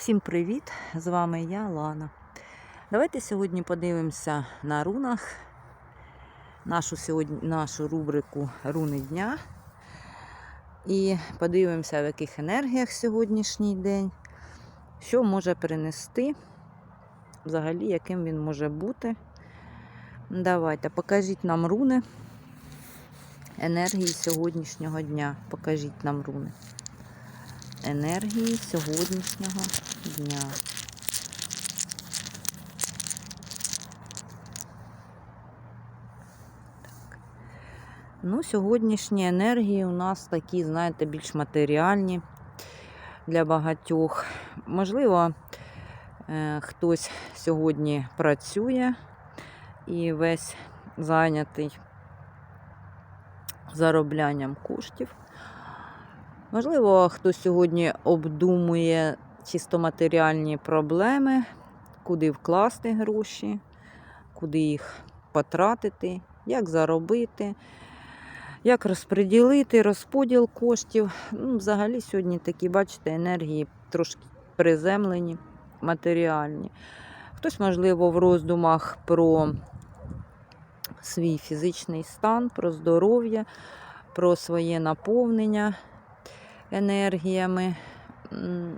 Всім привіт! З вами я, Лана. Давайте сьогодні подивимося на рунах нашу, сьогодні, нашу рубрику Руни дня. І подивимося, в яких енергіях сьогоднішній день, що може принести, взагалі, яким він може бути. Давайте, покажіть нам руни енергії сьогоднішнього дня. Покажіть нам руни енергії сьогоднішнього дня. Так. Ну, сьогоднішні енергії у нас такі, знаєте, більш матеріальні для багатьох. Можливо, е, хтось сьогодні працює і весь зайнятий зароблянням коштів. Можливо, хтось сьогодні обдумує чисто матеріальні проблеми, куди вкласти гроші, куди їх потратити, як заробити, як розподілити, розподіл коштів. Ну, Взагалі, сьогодні такі, бачите, енергії трошки приземлені, матеріальні. Хтось, можливо, в роздумах про свій фізичний стан, про здоров'я, про своє наповнення енергіями,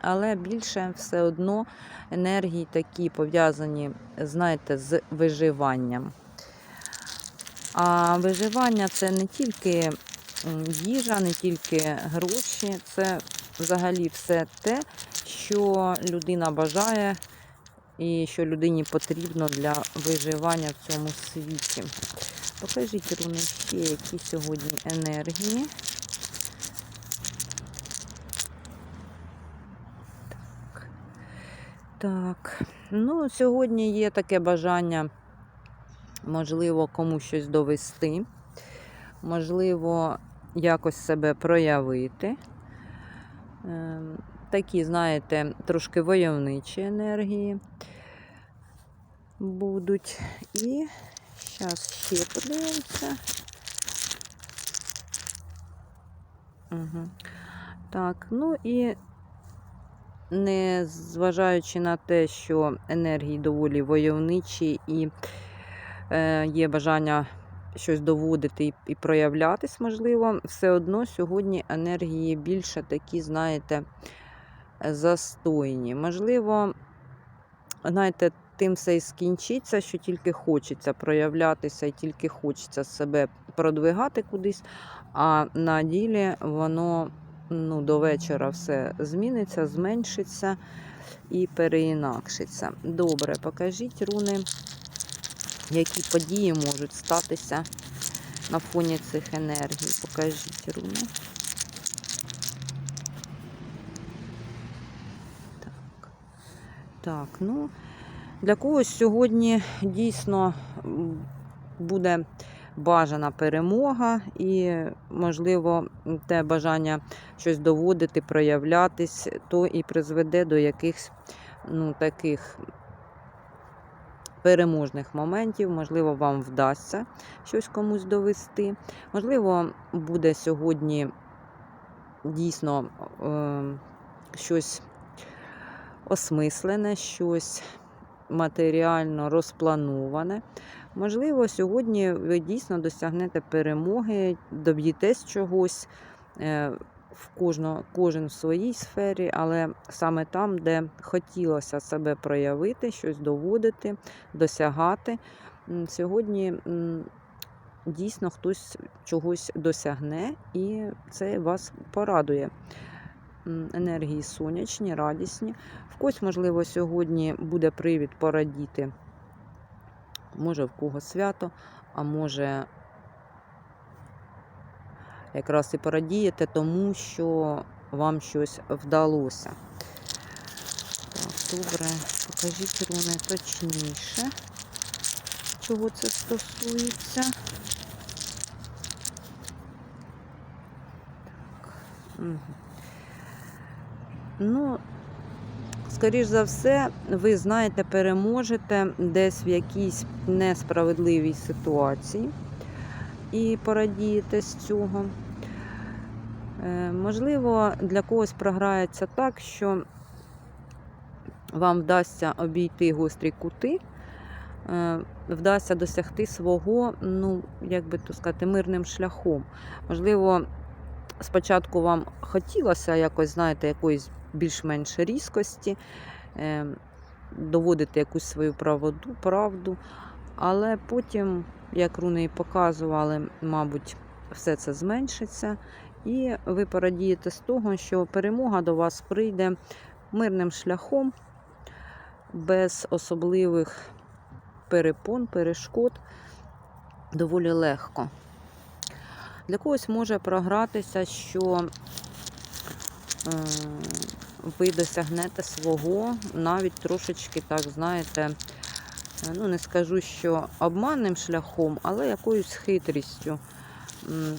але більше все одно енергії такі пов'язані, знаєте, з виживанням. А виживання це не тільки їжа, не тільки гроші, це взагалі все те, що людина бажає і що людині потрібно для виживання в цьому світі. Покажіть руни ще, які сьогодні енергії. Так, ну, сьогодні є таке бажання, можливо, комусь щось довести, можливо, якось себе проявити. Ем, такі, знаєте, трошки войовничі енергії будуть. І зараз ще подивимося. Угу. Так, ну і не зважаючи на те, що енергії доволі войовничі і е, є бажання щось доводити і, проявлятись, можливо, все одно сьогодні енергії більше такі, знаєте, застойні. Можливо, знаєте, тим все і скінчиться, що тільки хочеться проявлятися і тільки хочеться себе продвигати кудись, а на ділі воно ну, до вечора все зміниться, зменшиться і переінакшиться. Добре, покажіть руни, які події можуть статися на фоні цих енергій. Покажіть руни. Так, так, ну, для когось сьогодні дійсно буде бажана перемога і, можливо, те бажання щось доводити, проявлятись, то і призведе до якихось ну, таких переможних моментів. Можливо, вам вдасться щось комусь довести. Можливо, буде сьогодні дійсно е, щось осмислене, щось матеріально розплановане. Можливо, сьогодні ви дійсно досягнете перемоги, доб'єтесь чогось е, в кожно, кожен в своїй сфері, але саме там, де хотілося себе проявити, щось доводити, досягати. Сьогодні дійсно хтось чогось досягне, і це вас порадує. Енергії сонячні, радісні. В когось, можливо, сьогодні буде привід порадіти може в кого свято, а може якраз і порадієте, тому що вам щось вдалося. Так, добре, покажіть руни точніше, чого це стосується. Так. Угу. Ну, скоріш за все, ви знаєте, переможете десь в якійсь несправедливій ситуації і порадієте з цього. Е, можливо, для когось програється так, що вам вдасться обійти гострі кути, е, вдасться досягти свого, ну, як би то сказати, мирним шляхом. Можливо, спочатку вам хотілося якось, знаєте, якоїсь більш-менш різкості, е, доводити якусь свою правду, правду, але потім, як руни і показували, мабуть, все це зменшиться, і ви порадієте з того, що перемога до вас прийде мирним шляхом, без особливих перепон, перешкод, доволі легко. Для когось може програтися, що е, ви досягнете свого навіть трошечки, так, знаєте, ну не скажу, що обманним шляхом, але якоюсь хитрістю.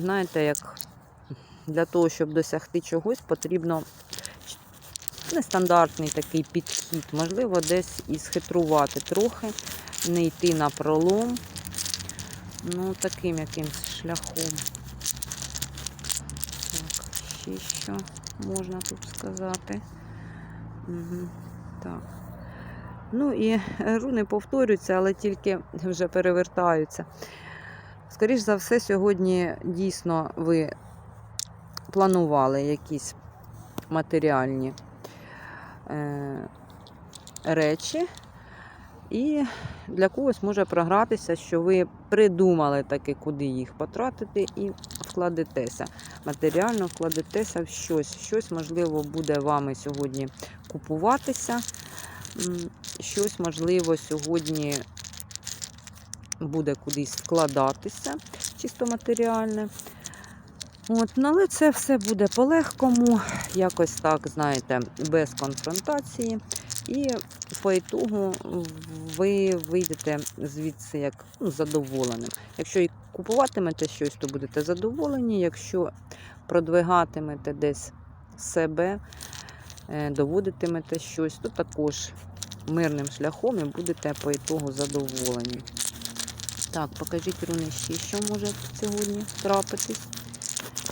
Знаєте, як для того, щоб досягти чогось, потрібно нестандартний такий підхід. Можливо, десь і схитрувати трохи, не йти на пролом. Ну, таким якимсь шляхом. Так, ще що можна тут сказати. Угу, так. Ну і руни повторюються, але тільки вже перевертаються. Скоріш за все, сьогодні дійсно ви планували якісь матеріальні е, речі, і для когось може програтися, що ви придумали таки, куди їх потратити, і вкладетеся. Матеріально вкладетеся в щось. Щось, можливо, буде вами сьогодні купуватися. Щось, можливо, сьогодні буде кудись вкладатися, чисто матеріальне. От, ну, але це все буде по-легкому, якось так, знаєте, без конфронтації. І по ітогу ви вийдете звідси як ну, задоволеним. Якщо і купуватимете щось, то будете задоволені. Якщо продвигатимете десь себе, е, доводитимете щось, то також мирним шляхом і будете по ітогу задоволені. Так, покажіть руни що може сьогодні трапитись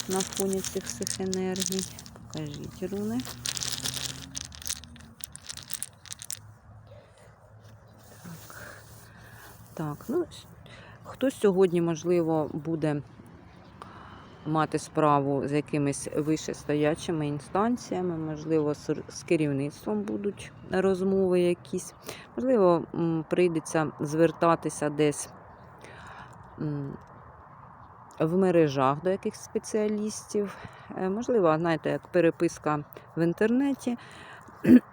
на фоні цих всіх енергій. Покажіть руни. Так ну, хтось сьогодні, можливо, буде мати справу з якимись вищестоячими інстанціями, можливо, з, керівництвом будуть розмови якісь. Можливо, прийдеться звертатися десь в мережах до якихось спеціалістів. Е, Можливо, знаєте, як переписка в інтернеті,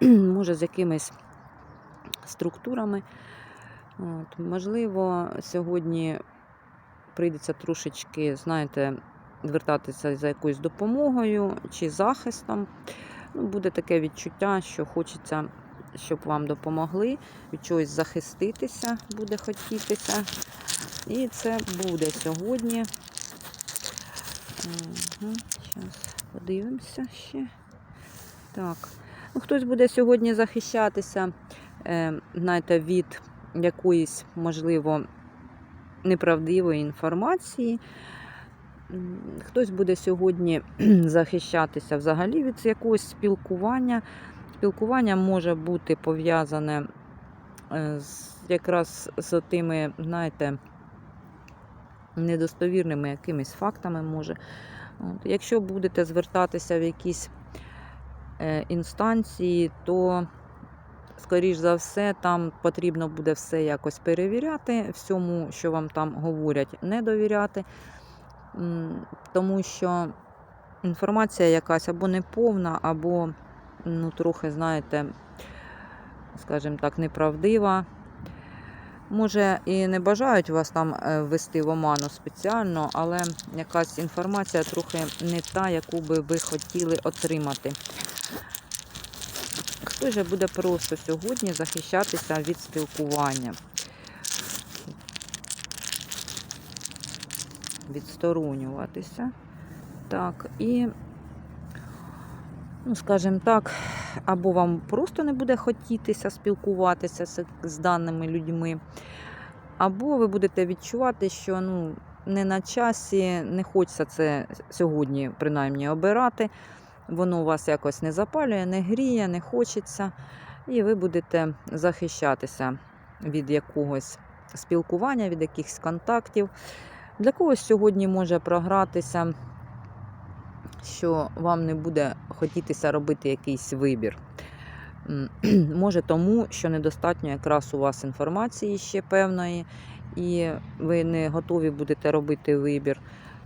може з якимись структурами. От, можливо, сьогодні прийдеться трошечки, знаєте, звертатися за якоюсь допомогою чи захистом. Ну, буде таке відчуття, що хочеться, щоб вам допомогли, від чогось захиститися буде хотітися. І це буде сьогодні. Угу. Зараз подивимося ще. Так. Ну, хтось буде сьогодні захищатися, е, знаєте, від якоїсь, можливо, неправдивої інформації. Хтось буде сьогодні захищатися взагалі від якогось спілкування. Спілкування може бути пов'язане е, з, якраз з тими, знаєте, недостовірними якимись фактами може. Якщо будете звертатися в якісь е, інстанції, то, скоріш за все, там потрібно буде все якось перевіряти, всьому, що вам там говорять, не довіряти, тому що інформація якась або неповна, або ну, трохи, знаєте, скажімо так, неправдива. Може, і не бажають вас там е, ввести в оману спеціально, але якась інформація трохи не та, яку би ви хотіли отримати. Хто же буде просто сьогодні захищатися від спілкування? Відсторонюватися. Так, і, ну, скажімо так, або вам просто не буде хотітися спілкуватися з, з даними людьми, або ви будете відчувати, що ну, не на часі, не хочеться це сьогодні, принаймні, обирати. Воно у вас якось не запалює, не гріє, не хочеться. і ви будете захищатися від якогось спілкування, від якихось контактів. Для когось сьогодні може програтися, що вам не буде хотітися робити якийсь вибір. Може тому, що недостатньо якраз у вас інформації ще певної, і ви не готові будете робити вибір.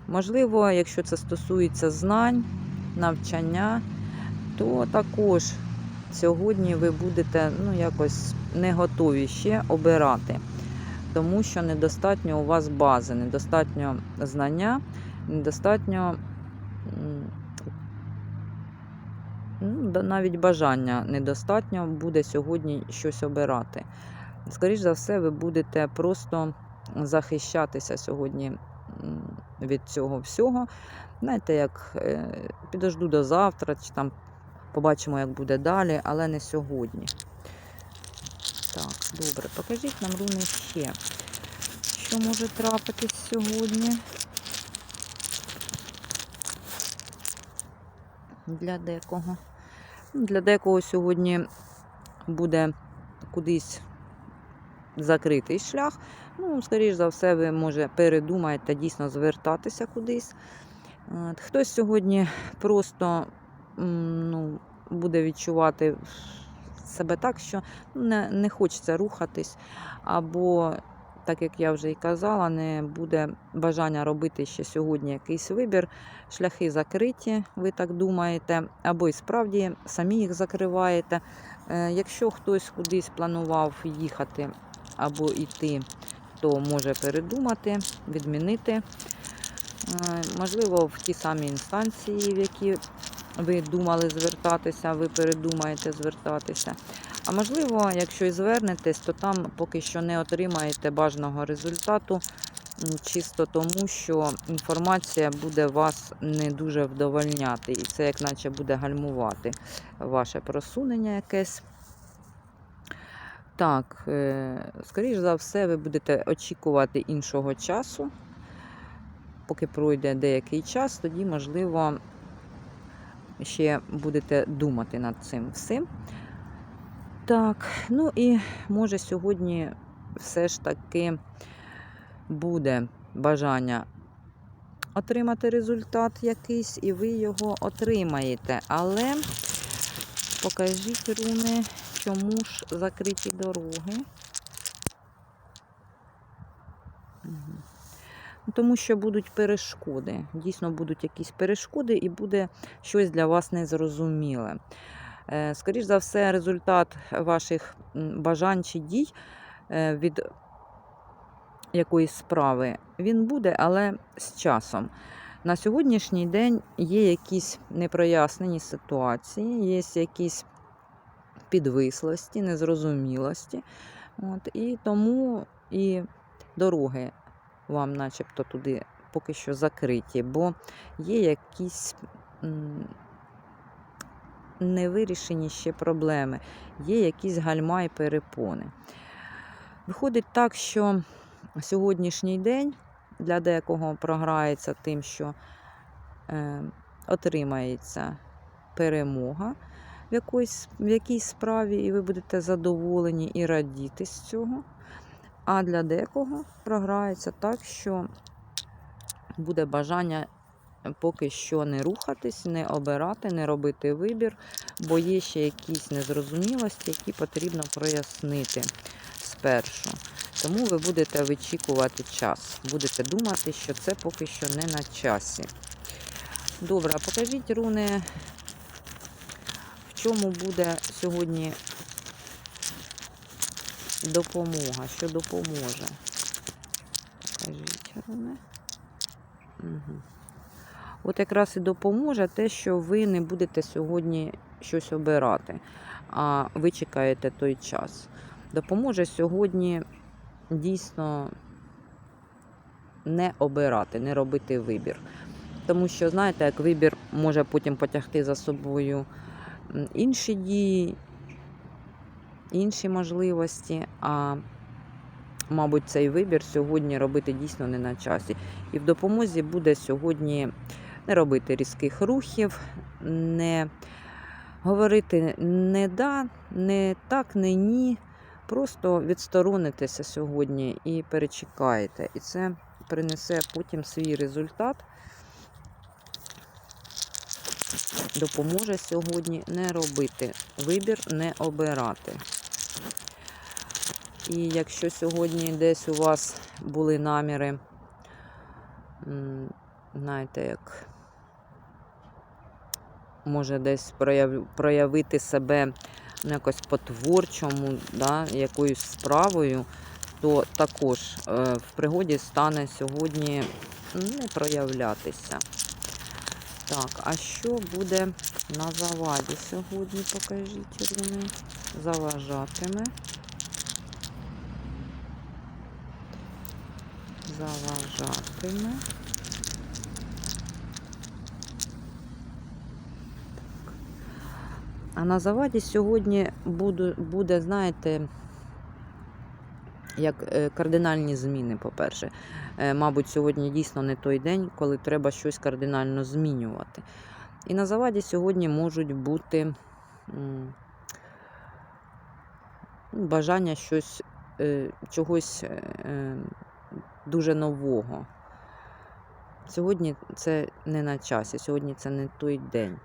Можливо, якщо це стосується знань, навчання, то також сьогодні ви будете ну, якось не готові ще обирати, тому що недостатньо у вас бази, недостатньо знання, недостатньо ну, навіть бажання недостатньо буде сьогодні щось обирати. Скоріше за все, ви будете просто захищатися сьогодні від цього всього. Знаєте, як е, підожду до завтра, чи там побачимо, як буде далі, але не сьогодні. Так, добре, покажіть нам руни ще, що може трапитись сьогодні. Для декого. Ну, Для декого сьогодні буде кудись закритий шлях. Ну, скоріш за все, ви може передумаєте дійсно звертатися кудись. Хтось сьогодні просто ну, буде відчувати себе так, що не, не хочеться рухатись, або, так як я вже і казала, не буде бажання робити ще сьогодні якийсь вибір. Шляхи закриті, ви так думаєте, або і справді самі їх закриваєте. Е, Якщо хтось кудись планував їхати або йти, то може передумати, відмінити. Е, Можливо, в ті самі інстанції, в які ви думали звертатися, ви передумаєте звертатися. А можливо, якщо і звернетесь, то там поки що не отримаєте бажаного результату, чисто тому, що інформація буде вас не дуже вдовольняти, і це як наче буде гальмувати ваше просунення якесь. Так, е, скоріш за все, ви будете очікувати іншого часу. Поки пройде деякий час, тоді, можливо, ще будете думати над цим всім. Так, ну і може сьогодні все ж таки буде бажання отримати результат якийсь, і ви його отримаєте. Але покажіть, руни, чому ж закриті дороги. Ну, Тому що будуть перешкоди. Дійсно будуть якісь перешкоди, і буде щось для вас незрозуміле. Е, Скоріш за все, результат ваших бажань чи дій е, від якоїсь справи він буде, але з часом. На сьогоднішній день є якісь непрояснені ситуації, є якісь підвислості, незрозумілості. От, і тому і дороги вам, начебто, туди поки що закриті, бо є якісь невирішені ще проблеми, є якісь гальма і перепони. Виходить так, що сьогоднішній день для декого програється тим, що е, отримається перемога в, якоїсь, в якійсь справі, і ви будете задоволені і радіти з цього. А для декого програється так, що буде бажання поки що не рухатись, не обирати, не робити вибір, бо є ще якісь незрозумілості, які потрібно прояснити спершу. Тому ви будете вичікувати час. Будете думати, що це поки що не на часі. Добре, покажіть, руни, в чому буде сьогодні допомога, що допоможе. Покажіть, руни. Угу. От якраз і допоможе те, що ви не будете сьогодні щось обирати, а ви чекаєте той час. Допоможе сьогодні дійсно не обирати, не робити вибір. Тому що, знаєте, як вибір може потім потягти за собою інші дії, інші можливості, а, мабуть, цей вибір сьогодні робити дійсно не на часі. І в допомозі буде сьогодні не робити різких рухів, не говорити не да, не так, не ні. Просто відсторонитеся сьогодні і перечекаєте. І це принесе потім свій результат. Допоможе сьогодні не робити вибір, не обирати. І якщо сьогодні десь у вас були наміри, знаєте, як може десь проявити себе якось по-творчому, да, якоюсь справою, то також е, в пригоді стане сьогодні не проявлятися. Так, а що буде на заваді сьогодні? Покажіть, Руни. Заважатиме. Заважатиме. А на заваді сьогодні буде, буде знаєте, як е, кардинальні зміни, по-перше. Е, Мабуть, сьогодні дійсно не той день, коли треба щось кардинально змінювати. І на заваді сьогодні можуть бути бажання щось, е, чогось дуже нового. Сьогодні це не на часі, сьогодні це не той день.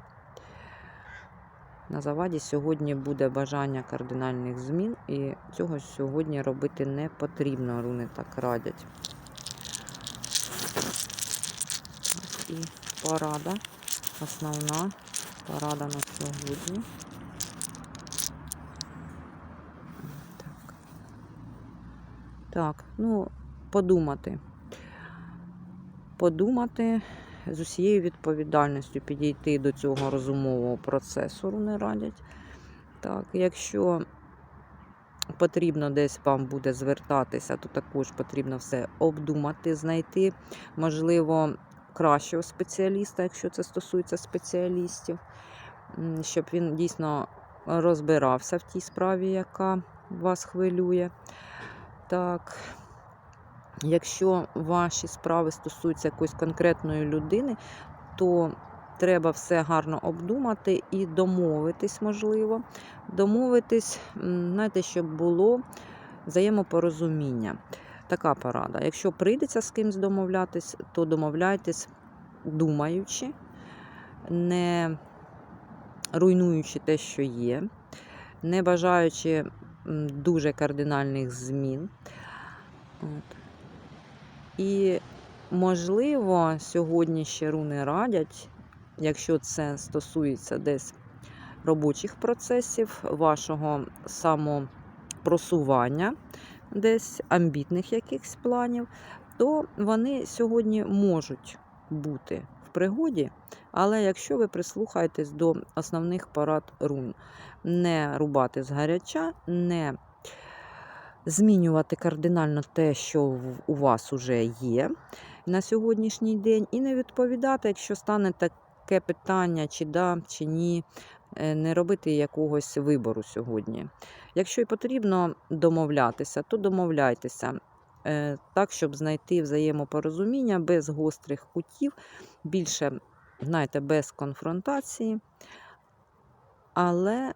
На заваді сьогодні буде бажання кардинальних змін, і цього сьогодні робити не потрібно, руни так радять. І порада. Основна порада на сьогодні. Так. Так, ну, подумати. Подумати з усією відповідальністю підійти до цього розумового процесу, руни радять. Так, якщо потрібно десь вам буде звертатися, то також потрібно все обдумати, знайти, можливо, кращого спеціаліста, якщо це стосується спеціалістів, щоб він дійсно розбирався в тій справі, яка вас хвилює. Так, якщо ваші справи стосуються якоїсь конкретної людини, то треба все гарно обдумати і домовитись, можливо. Домовитись, знаєте, щоб було взаємопорозуміння. Така порада. Якщо прийдеться з кимось домовлятись, то домовляйтесь думаючи, не руйнуючи те, що є, не бажаючи дуже кардинальних змін. От. І, можливо, сьогодні ще руни радять, якщо це стосується десь робочих процесів, вашого самопросування, десь амбітних якихось планів, то вони сьогодні можуть бути в пригоді. Але якщо ви прислухаєтесь до основних порад рун, не рубати з гаряча, не змінювати кардинально те, що у вас вже є на сьогоднішній день, і не відповідати, якщо стане таке питання, чи да, чи ні, е, не робити якогось вибору сьогодні. Якщо і потрібно домовлятися, то домовляйтеся е, так, щоб знайти взаємопорозуміння без гострих кутів, більше, знаєте, без конфронтації. Але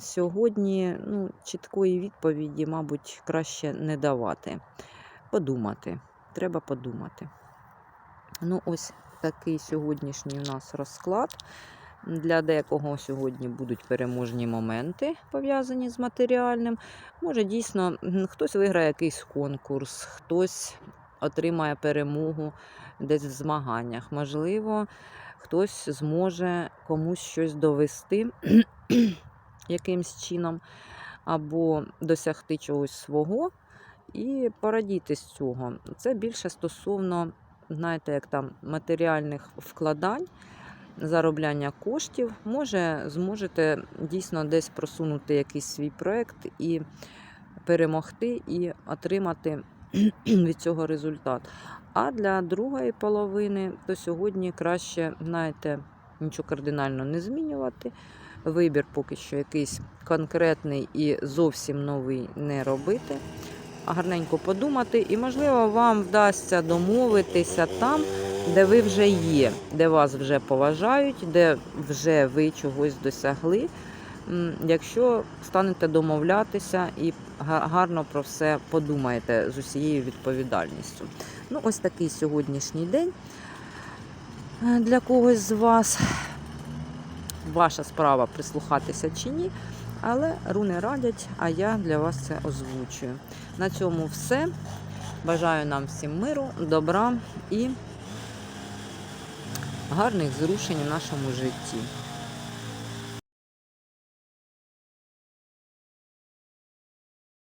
сьогодні ну, чіткої відповіді, мабуть, краще не давати. Подумати. Треба подумати. Ну, ось такий сьогоднішній у нас розклад. Для декого сьогодні будуть переможні моменти, пов'язані з матеріальним. Може, дійсно, хтось виграє якийсь конкурс, хтось отримає перемогу десь в змаганнях. Можливо, хтось зможе комусь щось довести якимсь чином, або досягти чогось свого і порадіти з цього. Це більше стосовно, знаєте, як там матеріальних вкладань, заробляння коштів. Може, зможете дійсно десь просунути якийсь свій проєкт і перемогти, і отримати від цього результат. А для другої половини, то сьогодні краще, знаєте, нічого кардинально не змінювати. Вибір поки що якийсь конкретний і зовсім новий не робити, гарненько подумати. І, можливо, вам вдасться домовитися там, де ви вже є, де вас вже поважають, де вже ви чогось досягли. Якщо станете домовлятися і гарно про все подумаєте з усією відповідальністю. Ну, ось такий сьогоднішній день е, для когось з вас. Ваша справа прислухатися чи ні, але руни радять, а я для вас це озвучую. На цьому все. Бажаю нам всім миру, добра і гарних зрушень у нашому житті.